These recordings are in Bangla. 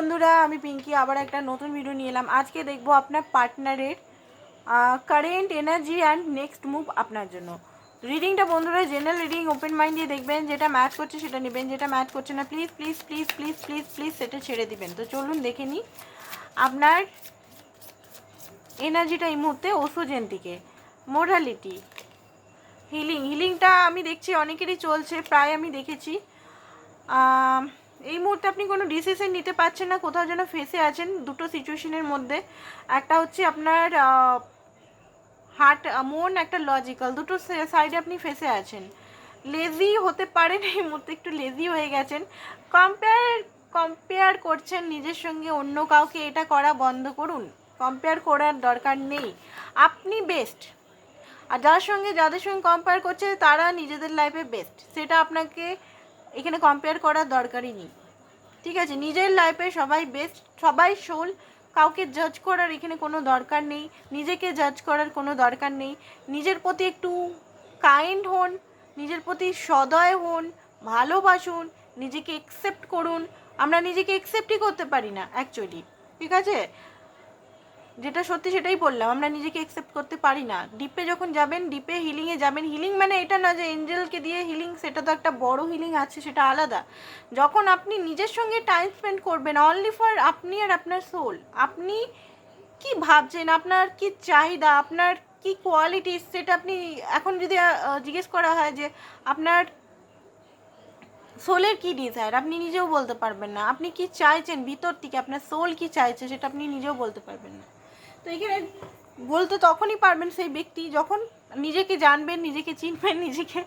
বন্ধুরা, আমি পিঙ্কি, আবার একটা নতুন ভিডিও নিয়ে এলাম। আজকে দেখব আপনার পার্টনারের current energy and next move আপনার জন্য। রিডিংটা বন্ধুরা জেনারেল রিডিং ওপেন মাইন্ড দিয়ে দেখবেন, যেটা ম্যাচ করছে সেটা নেবেন, যেটা ম্যাচ করছে না please please please please please please সেটা ছেড়ে দিবেন। তো চলুন দেখে নিই আপনার এনার্জিটা এই মুহূর্তে ওষুজেন থেকে মোরালিটি হিলিং হিলিংটা আমি দেখছি অনেকেরই চলছে, প্রায় আমি দেখেছি। এই মুহূর্তে আপনি কোনো ডিসিশন নিতে পারছেন না, কোথাও যেন ফেসে আছেন দুটো সিচুয়েশনের মধ্যে। একটা হচ্ছে আপনার হার্ট মন, একটা লজিক্যাল দুটো সাইডে আপনি ফেসে আছেন। লেজি হতে পারেন, এই মুহূর্তে একটু লেজি হয়ে গেছেন। কম্পেয়ার কম্পেয়ার করছেন নিজের সঙ্গে অন্য কাউকে, এটা করা বন্ধ করুন। কম্পেয়ার করার দরকার নেই। আপনি বেস্ট আর যার সঙ্গে, যাদের সঙ্গে কম্পেয়ার করছে, তারা নিজেদের লাইফে বেস্ট সেটা আপনাকে এখানে কম্পেয়ার করার দরকারই নেই। ঠিক আছে? নিজের লাইফে সবাই বেস্ট সবাই সোল কাউকে জাজ করার এখানে কোনো দরকার নেই। নিজেকে জাজ করার কোনো দরকার নেই। নিজের প্রতি একটু কাইন্ড হন, নিজের প্রতি সদয় হন, ভালোবাসুন, নিজেকে একসেপ্ট করুন। আমরা নিজেকে একসেপ্টই করতে পারি না অ্যাকচুয়ালি ঠিক আছে? যেটা সত্যি সেটাই বললাম, আমরা নিজেকে একসেপ্ট করতে পারি না। ডিপে যখন যাবেন ডিপে হিলিংয়ে যাবেন হিলিং মানে এটা না যে এঞ্জেলকে দিয়ে হিলিং সেটা তো একটা বড় হিলিং আছে, সেটা আলাদা। যখন আপনি নিজের সঙ্গে টাইম স্পেন্ড করবেন অনলি ফর আপনি আর আপনার সোল আপনি কি ভাবছেন? আপনার কি চাহিদা? আপনার কি কোয়ালিটি সেটা আপনি এখন যদি জিজ্ঞেস করা হয় যে আপনার সোলের কি ডিজায়ার আপনি নিজেও বলতে পারবেন না। আপনি কি চাইছেন? ভিতর থেকে আপনার সোল কি চাইছে? সেটা আপনি নিজেও বলতে পারবেন না। তো এখানে বলতে তখনই পারবেন সেই ব্যক্তি যখন নিজেকে জানবেন, নিজেকে চিনবেন, নিজেকে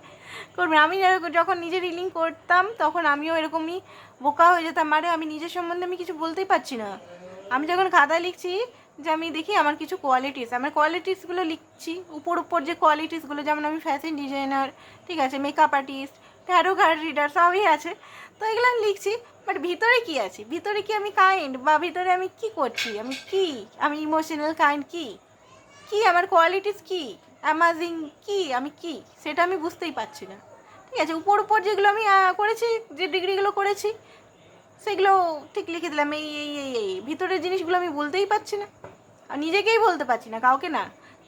করবেন। আমি যখন- নিজে রিলিং করতাম, তখন আমিও এরকমই বোকা হয়ে যেতাম। আরে, আমি নিজের সম্বন্ধে আমি কিছু বলতেই পারছি না। আমি যখন খাতায় লিখছি যে আমি দেখি আমার কিছু কোয়ালিটিস আমার কোয়ালিটিসগুলো লিখছি, উপর উপর যে কোয়ালিটিসগুলো যেমন আমি ফ্যাশন ডিজাইনার ঠিক আছে makeup artist tarot card reader সবই আছে। তো এগুলো আমি লিখছি বাট ভিতরে কি আছে? ভিতরে কি আমি কাইন্ড বা ভিতরে আমি কি করছি? আমি কি? আমি ইমোশনাল কাইন্ড কি? কি? আমার কোয়ালিটিস কি? অ্যামাজিং কি? আমি কি? সেটা আমি বুঝতেই পারছি না। ঠিক আছে, উপর উপর যেগুলো আমি করেছি, যে ডিগ্রিগুলো করেছি, সেগুলো ঠিক লিখে দিলাম। এই এই এই এই, ভিতরের জিনিসগুলো আমি বলতেই পারছি না। আর নিজেকেই বলতে পারছি না, কাউকে না।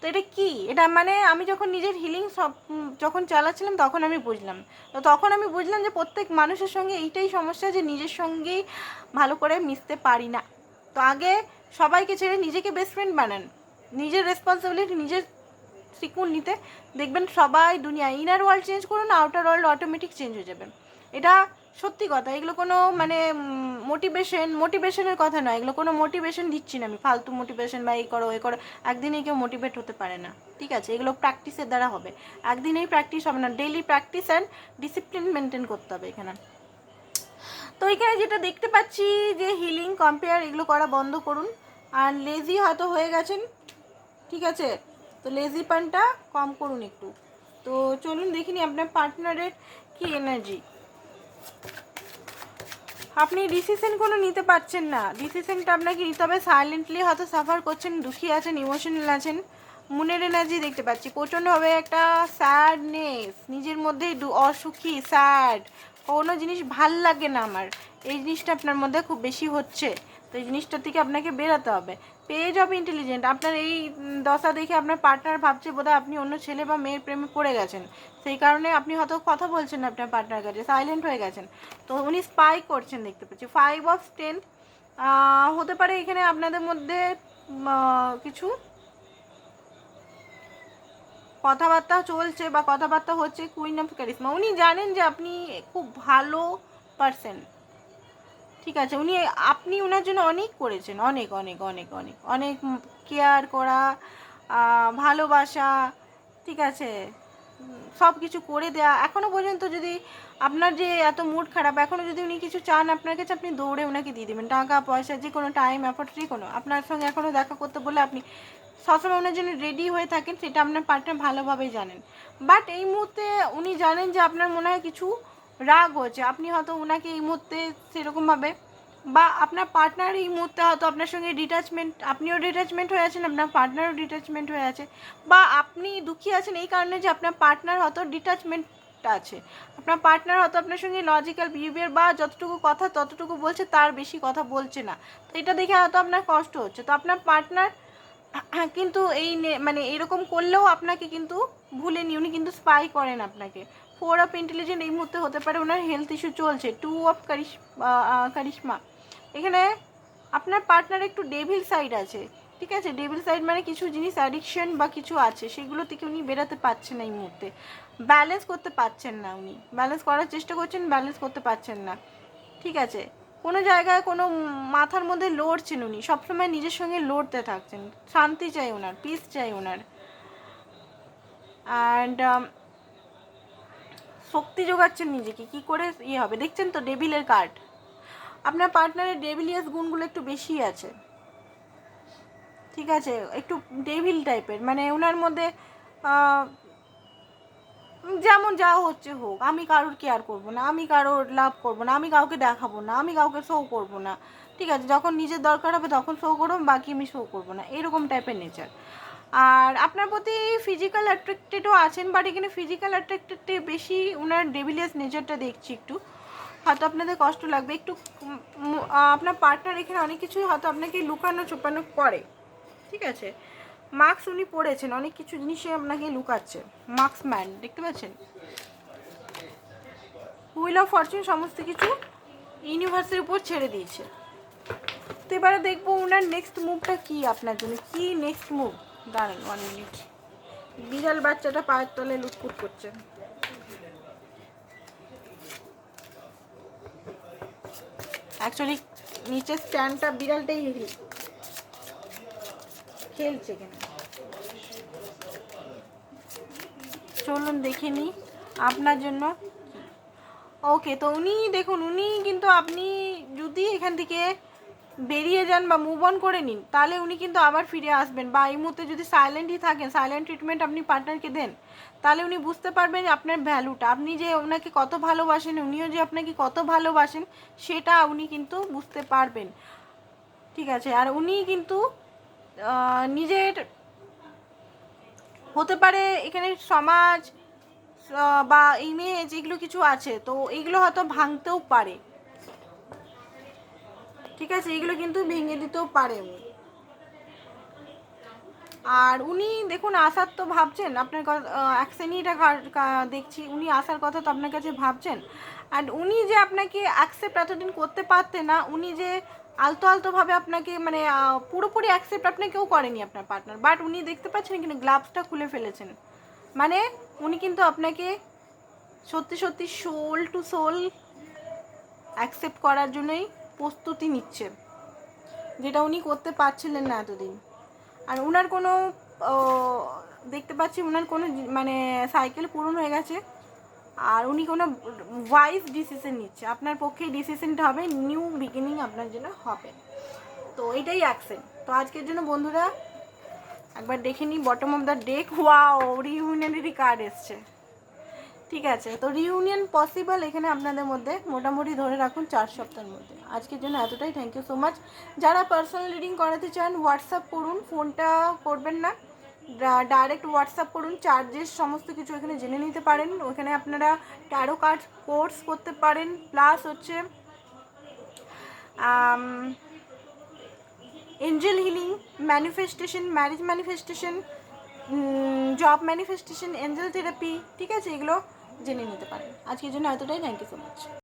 তো এটা কি? এটা মানে আমি যখন নিজের হিলিং সব যখন চালাচ্ছিলাম তখন আমি বুঝলাম। তো তখন আমি বুঝলাম যে প্রত্যেক মানুষের সঙ্গে এইটাই সমস্যা যে নিজের সঙ্গেই ভালো করে মিশতে পারি না। তো আগে সবাইকে ছেড়ে নিজেকে বেস্ট ফ্রেন্ড বানান। নিজের রেসপন্সিবিলিটি নিজের শিখুন নিতে দেখবেন সবাই দুনিয়া ইনার ওয়ার্ল্ড চেঞ্জ করুন আউটার ওয়ার্ল্ড অটোমেটিক চেঞ্জ হয়ে যাবে। এটা সত্যি কথা, এগুলো কোনো মানে মোটিভেশন মোটিভেশনের কথা নয়, এগুলো কোনো মোটিভেশন দিচ্ছি না আমি। ফালতু মোটিভেশন বা এই করো এই করো, একদিনেই কেউ মোটিভেট হতে পারে না, ঠিক আছে? এগুলো প্র্যাকটিসের দ্বারা হবে। একদিনেই প্র্যাকটিস হবে না daily practice and discipline maintain করতে হবে এখানে। তো এখানে যেটা দেখতে পাচ্ছি যে হিলিং কম্পেয়ার এগুলো করা বন্ধ করুন। আর লেজি হয়তো হয়ে গেছেন, ঠিক আছে? তো লেজি পানটা কম করুন একটু। তো চলুন দেখিনি আপনার পার্টনারের কি এনার্জি আপনি ডিসিশন কোনো নিতে পারছেন না। ডিসিশনটা আপনাকে নিতে হবে সাইলেন্টলি হয়তো সাফার করছেন, দুঃখী আছেন ইমোশনাল আছেন, মনের এনার্জি দেখতে পাচ্ছি। প্রচণ্ডভাবে একটা স্যাডনেস নিজের মধ্যেই দু- অসুখী স্যাড কোনো জিনিস ভালো লাগে না আমার। এই জিনিসটা আপনার মধ্যে খুব বেশি হচ্ছে। তো এই জিনিসটা থেকে আপনাকে বেরোতে হবে। পেজ অফ ইন্টেলিজেন্ট আপনার এই দশা দেখে আপনার পার্টনার ভাবছে বোধহয় আপনি অন্য ছেলে বা মেয়ের প্রেমে পড়ে গেছেন। সেই কারণে আপনি হয়তো কথা বলছেন না আপনার পার্টনার কাছে সাইলেন্ট হয়ে গেছেন। তো উনি স্পাই করছেন দেখতে পাচ্ছি। ফাইভ অফ স্ট্রেন্থ হতে পারে এখানে আপনাদের মধ্যে কিছু কথাবার্তা চলছে বা কথাবার্তা হচ্ছে কুইন অফ ক্যারিসমা উনি জানেন যে আপনি খুব ভালো পারসন ঠিক আছে, উনি আপনি ওনার জন্য অনেক করেছেন, অনেক অনেক অনেক অনেক অনেক কেয়ার করা ভালোবাসা, ঠিক আছে, সব কিছু করে দেয়া। এখনও পর্যন্ত যদি আপনার যে এত মুড খারাপ এখনও যদি উনি কিছু চান আপনার কাছে, আপনি দৌড়ে ওনাকে দিয়ে দেবেন। টাকা, পয়সা, যে কোনো টাইম এফোর্ট যে কোনো। আপনার সঙ্গে এখনও দেখা করতে বলে আপনি সবসময় ওনার জন্য রেডি হয়ে থাকেন, সেটা আপনার পার্টনার ভালোভাবেই জানেন। বাট এই মুহূর্তে উনি জানেন যে আপনার মনে হয় কিছু রাগ হচ্ছে আপনি হয়তো ওনাকে এই মুহূর্তে সেরকমভাবে বা আপনার পার্টনার এই মুহূর্তে হয়তো আপনার সঙ্গে ডিটাচমেন্ট আপনিও ডিটাচমেন্ট হয়ে আছেন, আপনার পার্টনারও ডিটাচমেন্ট হয়ে আছে বা আপনি দুঃখী আছেন এই কারণে যে আপনার পার্টনার হয়তো ডিটাচমেন্ট একটা আছে। আপনার পার্টনার হয়তো আপনার সঙ্গে লজিক্যাল বিহেভিয়ার বা যতটুকু কথা ততটুকু বলছে তার বেশি কথা বলছে না। তো এটা দেখে হয়তো আপনার কষ্ট হচ্ছে। তো আপনার পার্টনার কিন্তু এই মানে এরকম করলেও আপনাকে কিন্তু ভুলেনি, উনি কিন্তু স্পাই করেন আপনাকে। ফোর অফ ইন্টেলিজেন্ট এই মুহূর্তে হতে পারে ওনার হেলথ ইস্যু চলছে। টু অফ কারিশ কারিশমা এখানে আপনার পার্টনার একটু ডেভিল সাইড আছে, ঠিক আছে? ডেভিল সাইড মানে কিছু জিনিস অ্যাডিকশন বা কিছু আছে, সেগুলো থেকে উনি বেরোতে পারছেন না এই মুহূর্তে। ব্যালেন্স করতে পারছেন না উনি। ব্যালেন্স করার চেষ্টা করছেন ব্যালেন্স করতে পারছেন না। ঠিক আছে? কোনো জায়গায় কোনো মাথার মধ্যে লড়ছেন উনি, সবসময় নিজের সঙ্গে লড়তে থাকছেন। শান্তি চাই ওনার পিস চাই ওনার। অ্যান্ড শক্তি যোগাচ্ছেন নিজেকে, কি করে ইয়ে হবে? দেখছেন তো, ডেভিলের কার্ড আপনার পার্টনারের ডেভিলিয়াস গুণগুলো একটু বেশি আছে। ঠিক আছে? একটু ডেভিল টাইপের মানে ওনার মধ্যে যেমন যা হচ্ছে হোক, আমি কারোর কেয়ার করব না, আমি কারোর লাভ করব না, আমি কাউকে দেখাবো না, আমি কাউকে শো করব না। ঠিক আছে? যখন নিজের দরকার হবে তখন শো করব বাকি আমি শো করব না। এরকম টাইপের নেচার আর আপনার প্রতি ফিজিক্যাল অ্যাট্রাক্টেডও আছেন বাট এখানে ফিজিক্যাল অ্যাট্রাক্টেড বেশি ওনার ডেভিলিয়াস নেচারটা দেখছি একটু। হয়তো আপনাদের কষ্ট লাগবে, একটু আপনার পার্টনার এখানে অনেক কিছুই হয়তো আপনাকে লুকানো চুপানো করে, ঠিক আছে? মাস্ক উনি পরেছেন অনেক কিছু জিনিসে আপনাকে লুকাচ্ছে মাস্ক ম্যান দেখতে পাচ্ছেন? হুইল অফ ফরচুন সমস্ত কিছু ইউনিভার্সের উপর ছেড়ে দিয়েছে। তো এবারে দেখব ওনার নেক্সট মুভটা কি আপনার জন্য, কি নেক্সট মুভ দাঁড়ান ওয়ান মিনিট বিড়াল বাচ্চাটা পায়ের তলে লুটপুট করছে। অ্যাকচুয়ালি নিচের স্ট্যান্ডটা বিড়ালটাই খেলছে কেন। চলুন দেখে নিই আপনার জন্য। ওকে তো উনি দেখুন, উনি কিন্তু আপনি যদি এখান থেকে বেরিয়ে যান বা মুভ অন করে নিন, তাহলে উনি কিন্তু আবার ফিরে আসবেন। বা এই মুহূর্তে যদি সাইলেন্টই থাকেন সাইলেন্ট ট্রিটমেন্ট আপনি পার্টনারকে দেন, তাহলে উনি বুঝতে পারবেন আপনার ভ্যালুটা আপনি যে ওনাকে কত ভালোবাসেন, উনিও যে আপনাকে কত ভালোবাসেন, সেটা উনি কিন্তু বুঝতে পারবেন। ঠিক আছে? আর উনি কিন্তু নিজের হতে পারে এখানে সমাজ বা ইমেজ এগুলো কিছু আছে, তো এগুলো হয়তো ভাঙতেও পারে। ঠিক আছে? এগুলো কিন্তু ভেঙে দিতেও পারে আর উনি দেখুন, আসার তো ভাবছেন, আপনার কথা অ্যাকশনইটা দেখছি, উনি আসার কথা তো আপনার কাছে ভাবছেন। অ্যান্ড উনি যে আপনাকে অ্যাকসেপ্ট এতদিন করতে পারতেন না, উনি যে আলতো আলতোভাবে আপনাকে মানে পুরোপুরি অ্যাকসেপ্ট আপনাকেও করেনি আপনার পার্টনার বাট উনি দেখতে পাচ্ছেন কিন্তু গ্লাভসটা খুলে ফেলেছেন। মানে উনি কিন্তু আপনাকে সত্যি সত্যি সোল টু সোল অ্যাকসেপ্ট করার জন্যই প্রস্তুতি নিচ্ছে, যেটা উনি করতে পারছিলেন না এতদিন। আর ওনার কোনো দেখতে পাচ্ছি ওনার কোনো মানে সাইকেল পূরণ হয়ে গেছে, আর উনি কোনো ওয়াইজ ডিসিশন নিচ্ছে। আপনার পক্ষে ডিসিশনটা হবে নিউ বিগিনিং আপনার জন্য হবে। তো এটাই অ্যাকশন তো আজকের জন্য বন্ধুরা, একবার দেখে নিই bottom of the deck wow রিউনিয়নেরই card এসছে। ঠিক আছে, তো রিউনিয়ন পসিবল এখানে আপনাদের মধ্যে মোটামুটি ধরে রাখুন চার সপ্তাহের মধ্যে। আজকের জন্য এতটাই থ্যাংক ইউ সো মাচ যারা পার্সোনাল রিডিং করাতে চান হোয়াটসঅ্যাপ করুন ফোনটা করবেন না। ডাইরেক্ট হোয়াটসঅ্যাপ করুন চার্জেস সমস্ত কিছু এখানে জেনে নিতে পারেন। ওখানে আপনারা ট্যারো কার্ড কোর্স করতে পারেন প্লাস হচ্ছে angel healing manifestation marriage manifestation job manifestation angel therapy ঠিক আছে? এগুলো জেনে নিতে পারেন। আজকের জন্য এতটাই। Thank you so much